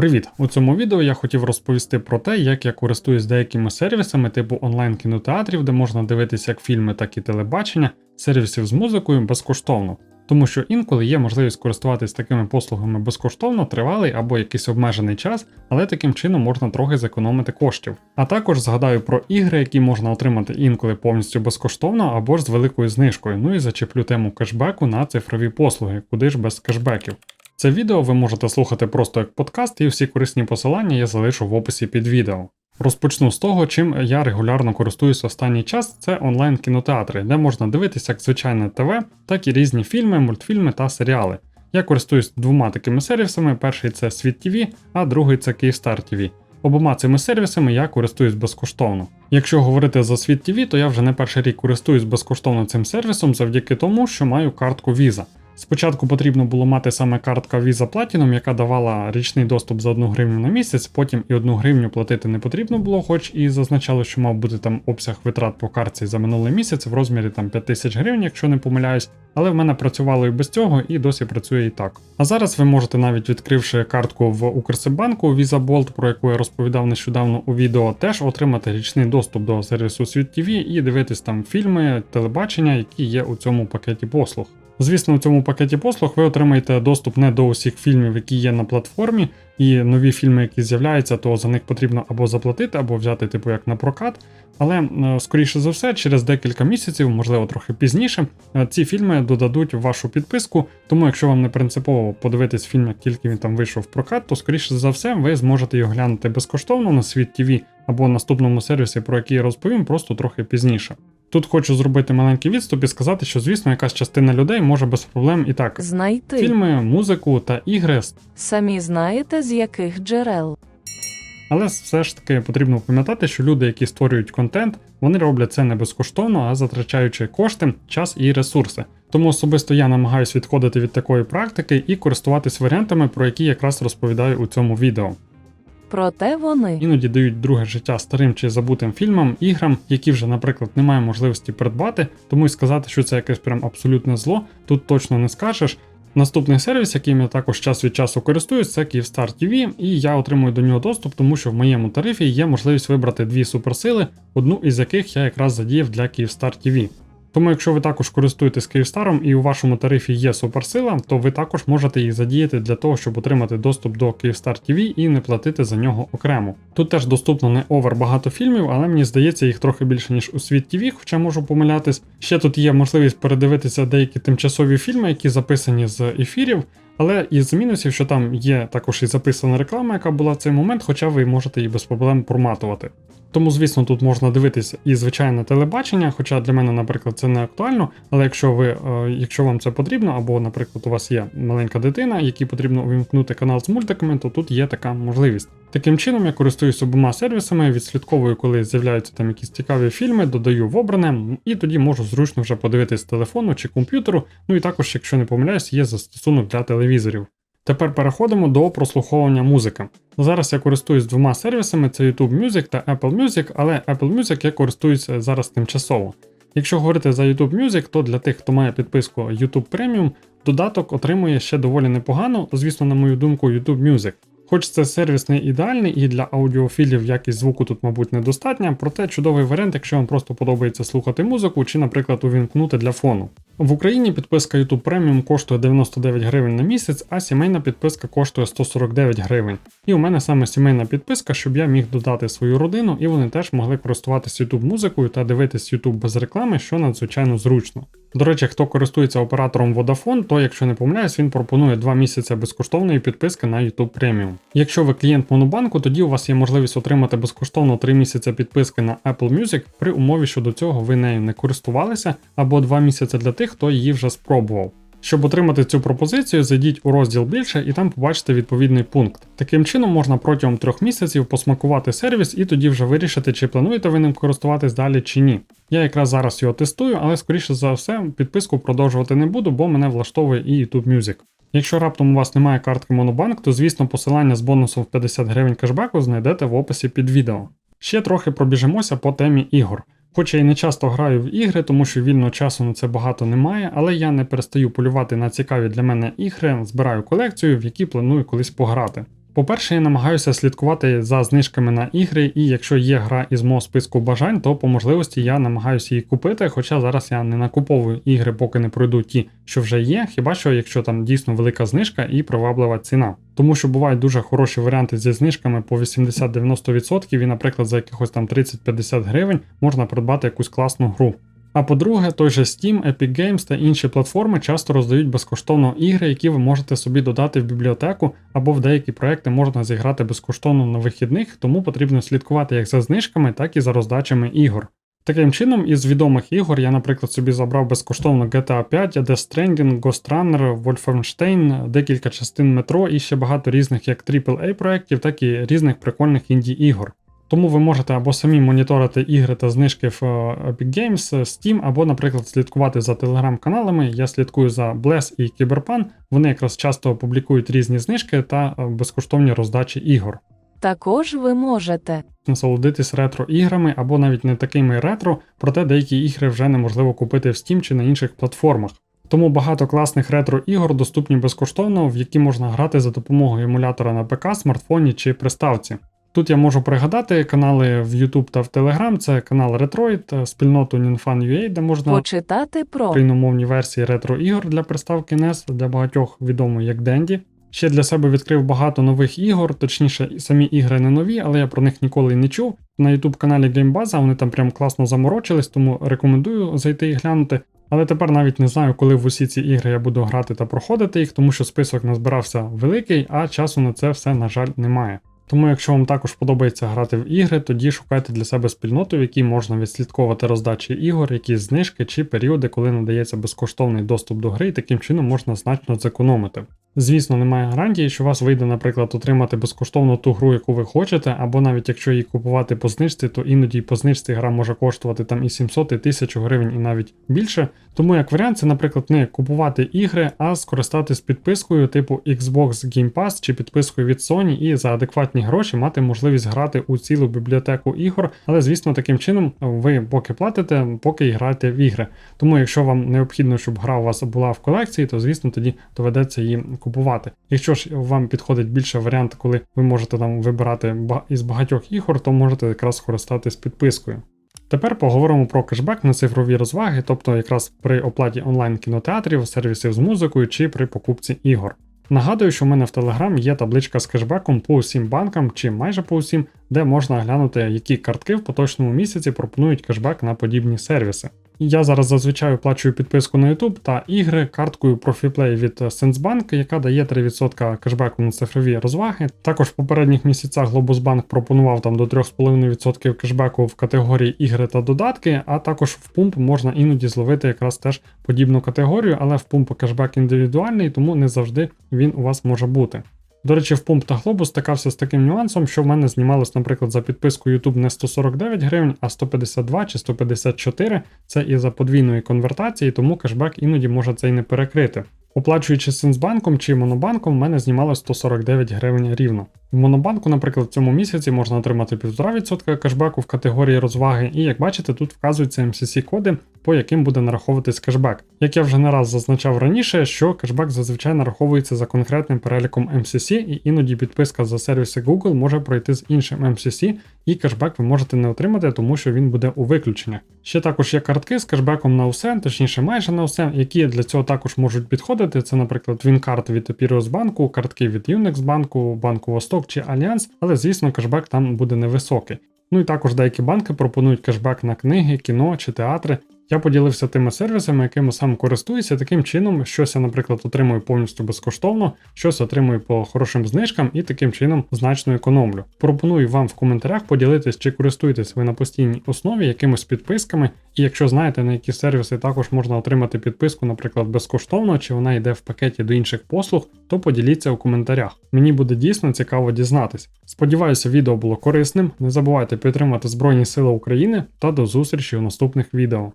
Привіт! У цьому відео я хотів розповісти про те, як я користуюсь деякими сервісами типу онлайн-кінотеатрів, де можна дивитися як фільми, так і телебачення, сервісів з музикою безкоштовно. Тому що інколи є можливість користуватись такими послугами безкоштовно, тривалий або якийсь обмежений час, але таким чином можна трохи зекономити коштів. А також згадаю про ігри, які можна отримати інколи повністю безкоштовно або ж з великою знижкою. Ну і зачеплю тему кешбеку на цифрові послуги, куди ж без кешбеків. Це відео ви можете слухати просто як подкаст, і всі корисні посилання я залишу в описі під відео. Розпочну з того, чим я регулярно користуюсь останній час, це онлайн-кінотеатри, де можна дивитися як звичайне ТВ, так і різні фільми, мультфільми та серіали. Я користуюсь двома такими сервісами: перший це Світ TV, а другий це Київстар TV. Обома цими сервісами я користуюсь безкоштовно. Якщо говорити за Світ TV, то я вже не перший рік користуюсь безкоштовно цим сервісом завдяки тому, що маю картку Visa. Спочатку потрібно було мати саме картка Visa Platinum, яка давала річний доступ за 1 гривню на місяць, потім і 1 гривню платити не потрібно було, хоч і зазначало, що мав бути там обсяг витрат по картці за минулий місяць в розмірі там 5 тисяч гривень, якщо не помиляюсь. Але в мене працювало і без цього, і досі працює і так. А зараз ви можете навіть відкривши картку в Укрсибанку Visa Bolt, про яку я розповідав нещодавно у відео, теж отримати річний доступ до сервісу Світ TV і дивитись там фільми, телебачення, які є у цьому пакеті послуг. Звісно, у цьому пакеті послуг ви отримаєте доступ не до усіх фільмів, які є на платформі, і нові фільми, які з'являються, то за них потрібно або заплатити, або взяти, типу, як на прокат. Але, е, скоріше за все, через декілька місяців, можливо, трохи пізніше, е, ці фільми додадуть в вашу підписку. Тому, якщо вам не принципово подивитись фільм, як тільки він там вийшов в прокат, то скоріше за все ви зможете його глянути безкоштовно на світ ТВ або наступному сервісі, про який я розповім, просто трохи пізніше. Тут хочу зробити маленький відступ і сказати, що, звісно, якась частина людей може без проблем і так Знайти. фільми, музику та ігри, Самі знаєте, з яких джерел. але все ж таки потрібно пам'ятати, що люди, які створюють контент, вони роблять це не безкоштовно, а затрачаючи кошти, час і ресурси. Тому особисто я намагаюся відходити від такої практики і користуватись варіантами, про які якраз розповідаю у цьому відео. Проте вони Іноді дають друге життя старим чи забутим фільмам, іграм, які вже, наприклад, немає можливості придбати, тому і сказати, що це якесь прям абсолютне зло, тут точно не скажеш. Наступний сервіс, яким я також час від часу користуюсь, це Kyivstar TV, і я отримую до нього доступ, тому що в моєму тарифі є можливість вибрати дві суперсили, одну із яких я якраз задіяв для Kyivstar TV. Тому, якщо ви також користуєтесь Київстаром і у вашому тарифі є суперсила, то ви також можете їх задіяти для того, щоб отримати доступ до Київстар TV і не платити за нього окремо. Тут теж доступно не овер багато фільмів, але мені здається, їх трохи більше, ніж у світ TV, хоча можу помилятись. Ще тут є можливість передивитися деякі тимчасові фільми, які записані з ефірів. Але із мінусів, що там є також і записана реклама, яка була в цей момент, хоча ви можете її без проблем проматувати. Тому, звісно, тут можна дивитися і звичайне телебачення, хоча для мене, наприклад, це не актуально. Але якщо ви, е, якщо вам це потрібно, або, наприклад, у вас є маленька дитина, якій потрібно увімкнути канал з мультиками, то тут є така можливість. Таким чином, я користуюсь обома сервісами, відслідковую, коли з'являються там якісь цікаві фільми, додаю в обране, і тоді можу зручно вже подивитись телефону чи комп'ютеру. Ну і також, якщо не помиляюсь, є застосунок для телевізорів. Тепер переходимо до прослуховування музики. Зараз я користуюсь двома сервісами: це YouTube Music та Apple Music, але Apple Music я користуюся зараз тимчасово. Якщо говорити за YouTube Music, то для тих, хто має підписку YouTube Premium, додаток отримує ще доволі непогано, звісно, на мою думку, YouTube Music. Хоч це сервіс не ідеальний і для аудіофілів якість звуку тут, мабуть, недостатня, проте чудовий варіант, якщо вам просто подобається слухати музику чи, наприклад, увімкнути для фону. В Україні підписка YouTube Premium коштує 99 гривень на місяць, а сімейна підписка коштує 149 гривень. І у мене саме сімейна підписка, щоб я міг додати свою родину, і вони теж могли користуватися YouTube музикою та дивитись YouTube без реклами, що надзвичайно зручно. До речі, хто користується оператором Vodafone, то якщо не помиляюсь, він пропонує 2 місяці безкоштовної підписки на YouTube Premium. Якщо ви клієнт Монобанку, тоді у вас є можливість отримати безкоштовно 3 місяці підписки на Apple Music при умові, що до цього ви нею не користувалися, або 2 місяці для тих, хто її вже спробував. Щоб отримати цю пропозицію, зайдіть у розділ більше і там побачите відповідний пункт. Таким чином можна протягом трьох місяців посмакувати сервіс і тоді вже вирішити, чи плануєте ви ним користуватись далі чи ні. Я якраз зараз його тестую, але скоріше за все підписку продовжувати не буду, бо мене влаштовує і YouTube Music. Якщо раптом у вас немає картки Монобанк, то звісно посилання з бонусом в 50 гривень кешбеку знайдете в описі під відео. Ще трохи пробіжимося по темі ігор. Хоч я і не часто граю в ігри, тому що вільного часу на це багато немає, але я не перестаю полювати на цікаві для мене ігри, збираю колекцію, в які планую колись пограти. По-перше, я намагаюся слідкувати за знижками на ігри, і якщо є гра із мого списку бажань, то по можливості я намагаюся її купити. Хоча зараз я не накуповую ігри, поки не пройду ті, що вже є. Хіба що якщо там дійсно велика знижка і приваблива ціна. Тому що бувають дуже хороші варіанти зі знижками по 80-90%, і, наприклад, за якихось там 30-50 гривень можна придбати якусь класну гру. А по-друге, той же Steam, Epic Games та інші платформи часто роздають безкоштовно ігри, які ви можете собі додати в бібліотеку, або в деякі проекти можна зіграти безкоштовно на вихідних, тому потрібно слідкувати як за знижками, так і за роздачами ігор. Таким чином, із відомих ігор я, наприклад, собі забрав безкоштовно GTA 5, Death Stranding, Ghost Runner, Wolfenstein, декілька частин метро і ще багато різних як AAA проєктів, так і різних прикольних інді ігор. Тому ви можете або самі моніторити ігри та знижки в е, Epic Games, Steam, або, наприклад, слідкувати за телеграм-каналами. Я слідкую за Bless і Cyberpunk. Вони якраз часто публікують різні знижки та е, безкоштовні роздачі ігор. Також ви можете Насолодитись ретро-іграми або навіть не такими ретро, проте деякі ігри вже неможливо купити в Steam чи на інших платформах. Тому багато класних ретро-ігор доступні безкоштовно, в які можна грати за допомогою емулятора на ПК, смартфоні чи приставці. Тут я можу пригадати канали в YouTube та в Telegram, це канал Retroid, спільноту Ninfan.ua, де можна почитати про україномовні версії ретро-ігор для приставки NES, для багатьох відомо як Денді. Ще для себе відкрив багато нових ігор, точніше, самі ігри не нові, але я про них ніколи не чув. На YouTube каналі GameBaza вони там прям класно заморочились, тому рекомендую зайти і глянути. Але тепер навіть не знаю, коли в усі ці ігри я буду грати та проходити їх, тому що список назбирався великий, а часу на це все, на жаль, немає. Тому, якщо вам також подобається грати в ігри, тоді шукайте для себе спільноту, в якій можна відслідковувати роздачі ігор, якісь знижки чи періоди, коли надається безкоштовний доступ до гри, і таким чином можна значно зекономити. Звісно, немає гарантії, що вас вийде, наприклад, отримати безкоштовно ту гру, яку ви хочете, або навіть якщо її купувати по знижці, то іноді по знижці гра може коштувати там і 700, і 1000 гривень, і навіть більше. Тому як варіант, це, наприклад, не купувати ігри, а скористатись підпискою типу Xbox Game Pass чи підпискою від Sony і за адекватні гроші мати можливість грати у цілу бібліотеку ігор. Але, звісно, таким чином ви поки платите, поки і граєте в ігри. Тому, якщо вам необхідно, щоб гра у вас була в колекції, то звісно тоді доведеться її купувати. Якщо ж вам підходить більше варіант, коли ви можете там вибирати із багатьох ігор, то можете якраз скористатись підпискою. Тепер поговоримо про кешбек на цифрові розваги, тобто якраз при оплаті онлайн кінотеатрів, сервісів з музикою чи при покупці ігор. Нагадую, що в мене в Telegram є табличка з кешбеком по усім банкам чи майже по усім, де можна глянути, які картки в поточному місяці пропонують кешбек на подібні сервіси. Я зараз зазвичай оплачую підписку на YouTube та ігри карткою ProfiPlay від Sensbank, яка дає 3% кешбеку на цифрові розваги. Також в попередніх місяцях Globus Bank пропонував там до 3,5% кешбеку в категорії ігри та додатки, а також в пумп можна іноді зловити якраз теж подібну категорію, але в пумп кешбек індивідуальний, тому не завжди він у вас може бути. До речі, в та Globus стикався з таким нюансом, що в мене знімалось, наприклад, за підписку YouTube не 149 гривень, а 152 чи 154. Це і за подвійної конвертації, тому кешбек іноді може це й не перекрити. Оплачуючи Сенсбанком чи Монобанком, в мене знімалось 149 гривень рівно. В Монобанку, наприклад, в цьому місяці можна отримати 1,5% кешбеку в категорії розваги, і як бачите, тут вказуються MCC-коди, по яким буде нараховуватись кешбек. Як я вже не раз зазначав раніше, що кешбек зазвичай нараховується за конкретним переліком MCC, і іноді підписка за сервіси Google може пройти з іншим MCC, і кешбек ви можете не отримати, тому що він буде у виключеннях. Ще також є картки з кешбеком на усе, точніше майже на усе, які для цього також можуть підходити. Це, наприклад, Вінкарт від Epirus банку, картки від Unix банку, банку Восток чи Альянс, але звісно, кешбек там буде невисокий. Ну і також деякі банки пропонують кешбек на книги, кіно чи театри. Я поділився тими сервісами, якими сам користуюся, таким чином, щось я, наприклад, отримую повністю безкоштовно, щось отримую по хорошим знижкам і таким чином значно економлю. Пропоную вам в коментарях поділитись, чи користуєтесь ви на постійній основі якимись підписками, і якщо знаєте, на які сервіси також можна отримати підписку, наприклад, безкоштовно, чи вона йде в пакеті до інших послуг, то поділіться у коментарях. Мені буде дійсно цікаво дізнатись. Сподіваюся, відео було корисним. Не забувайте підтримати Збройні Сили України та до зустрічі у наступних відео.